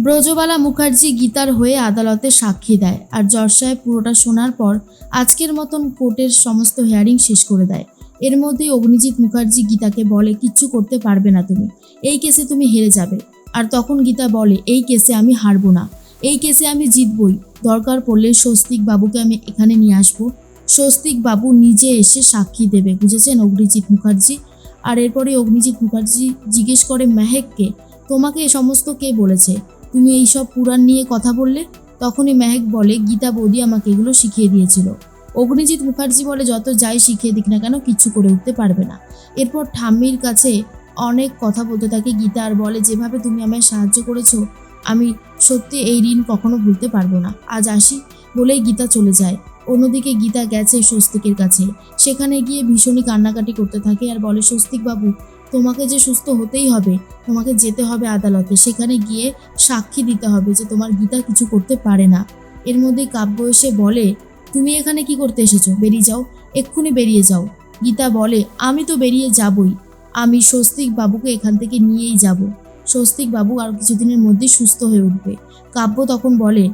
ব্রজবালা মুখার্জি গীতার হয়ে আদালতে সাক্ষী দেয় আর জজ সাহেব পুরোটা শোনার পর আজকের মতন কোর্টের সমস্ত হেয়ারিং শেষ করে দেয়। এর মধ্যেই অগ্নিজিৎ মুখার্জি গীতাকে বলে, কিচ্ছু করতে পারবে না তুমি। এই কেসে তুমি হেরে যাবে। আর তখন গীতা বলে, এই কেসে আমি হারবো না। এই কেসে আমি জিতবই। দরকার পড়লে স্বস্তিক বাবুকে আমি এখানে নিয়ে আসব। স্বস্তিক বাবু নিজে এসে সাক্ষী দেবে। বুঝেছেন অগ্নিজিৎ মুখার্জি? আর এরপরে অগ্নিজিৎ মুখার্জি জিজ্ঞেস করে, মেহেককে? তোমাকে এ সমস্ত কে বলেছে? তুমি এই সব পুরাণ নিয়ে কথা বললে, তখনই মেহেক বলে, গীতা বৌদি আমাকে এগুলো শিখিয়ে দিয়েছিল। অগ্নিজিৎ মুখার্জি বলে, যত যাই শিখিয়ে দিক না কেন কিচ্ছু করে উঠতে পারবে না। এরপর ঠাম্মির কাছে অনেক কথা বলতে থাকে গীতা আর বলে, যেভাবে তুমি আমায় সাহায্য করেছ, আমি সত্যি এই ঋণ কখনো ভুলতে পারব না। আজ আসি, বলেই গীতা চলে যায়। অন্যদিকে গীতা গেছে স্বস্তিকের কাছে। সেখানে গিয়ে ভীষণই কান্নাকাটি করতে থাকে আর বলে স্বস্তিক বাবু তোমাকে যে সুস্থ হতেই হবে, তোমাকে যেতে হবে আদালতে। সেখানে গিয়ে সাক্ষী দিতে হবে যে তোমার গীতা কিছু করতে পারে না। এর মধ্যেই কাব্য এসে বলে, তুমি এখানে কি করতে এসেছ? বেরিয়ে যাও। এক্ষুনি বেরিয়ে যাও। গীতা বলে, আমি তো বেরিয়ে যাবই। আমি স্বস্তিক বাবুকে এখান থেকে নিয়েই যাব। স্বস্তিক বাবু আর কিছুদিনের মধ্যেই সুস্থ হয়ে উঠবে। কাব্য তখন বলে,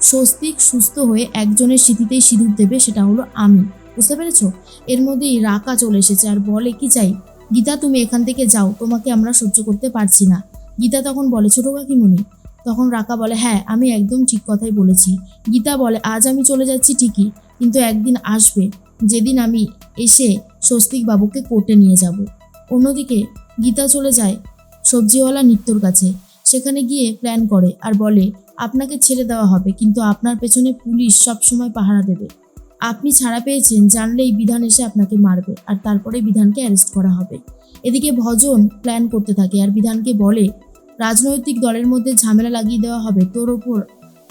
স্বস্তিক সুস্থ হয়ে একজনের স্মৃতিতেই সিঁদুর দেবে, সেটা হলো আমি। বুঝতে পেরেছ? এর মধ্যেই রাকা চলে এসেছে আর বলে, কি চাই? গীতা, তুমি এখান থেকে যাও, তোমাকে আমরা সহ্য করতে পারছি না। গীতা তখন বলে, ছোট কাকিমণি। তখন রাকা বলে হ্যাঁ আমি একদম ঠিক কথাই বলেছি। গীতা বলে, আজ আমি চলে যাচ্ছি ঠিকই, কিন্তু একদিন আসবে, যেদিন আমি এসে স্বস্তিক বাবুকে কোর্টে নিয়ে যাব। অন্যদিকে গীতা চলে যায় সবজিওয়ালা নিত্যর কাছে। সেখানে গিয়ে প্ল্যান করে আর বলে, আপনাকে ছেড়ে দেওয়া হবে, কিন্তু আপনার পেছনে পুলিশ সবসময় পাহারা দেবে। আপনি ছাড়া পেয়েছেন, জানলেই বিধান এসে আপনাকে মারবে, আর তারপরে বিধানকে অ্যারেস্ট করা হবে। এদিকে ভজন প্ল্যান করতে থাকে, আর বিধানকে বলে, রাজনৈতিক দলের মধ্যে ঝামেলা লাগিয়ে দেওয়া হবে, তোর ওপর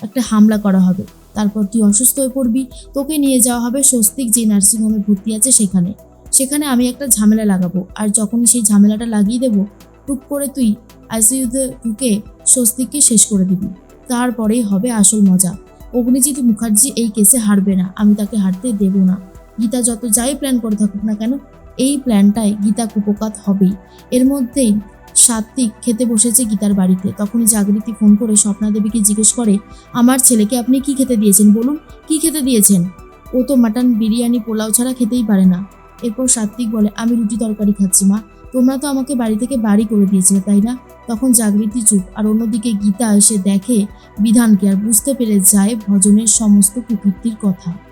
একটা হামলা করা হবে। তারপর তুই অসুস্থ হয়ে পড়বি, তোকে নিয়ে যাওয়া হবে স্বস্তিক যে নার্সিংহোমে ভর্তি আছে সেখানে। সেখানে আমি একটা ঝামেলা লাগাবো, আর যখনই সেই ঝামেলাটা লাগিয়ে দেবো, টুক করে তুই আইসিইউতে ঢুকে স্বস্তিককে শেষ করে দিবি। তারপরেই হবে আসল মজা। অগ্নিজিৎ মুখার্জি এই কেসে হারবে না, আমি তাকে হারতে দেব না। গীতা যত যাই প্ল্যান করে থাকুক না কেন, এই প্ল্যানটায় গীতা কুপকাত হবেই। এর মধ্যেই সাত্বিক খেতে বসেছে গীতার বাড়িতে। তখনই জাগৃতি ফোন করে স্বপ্না দেবীকে জিজ্ঞেস করে, আমার ছেলেকে আপনি কি খেতে দিয়েছেন বলুন? কি খেতে দিয়েছেন? ও তো মাটন বিরিয়ানি, পোলাও ছাড়া খেতেই পারে না। এরপর সাত্বিক বলে, আমি রুটি তরকারি খাচ্ছি মা, তোমরা তো আমাকে বাড়ি থেকে বাড়ি করে দিয়েছিলে, তাই না? তখন জাগৃতি চুপ, আর অন্যদিকে গীতা এসে দেখে বিধানকে, আর বুঝতে পেরে যায় ভজনের সমস্ত কুকীর্তির কথা।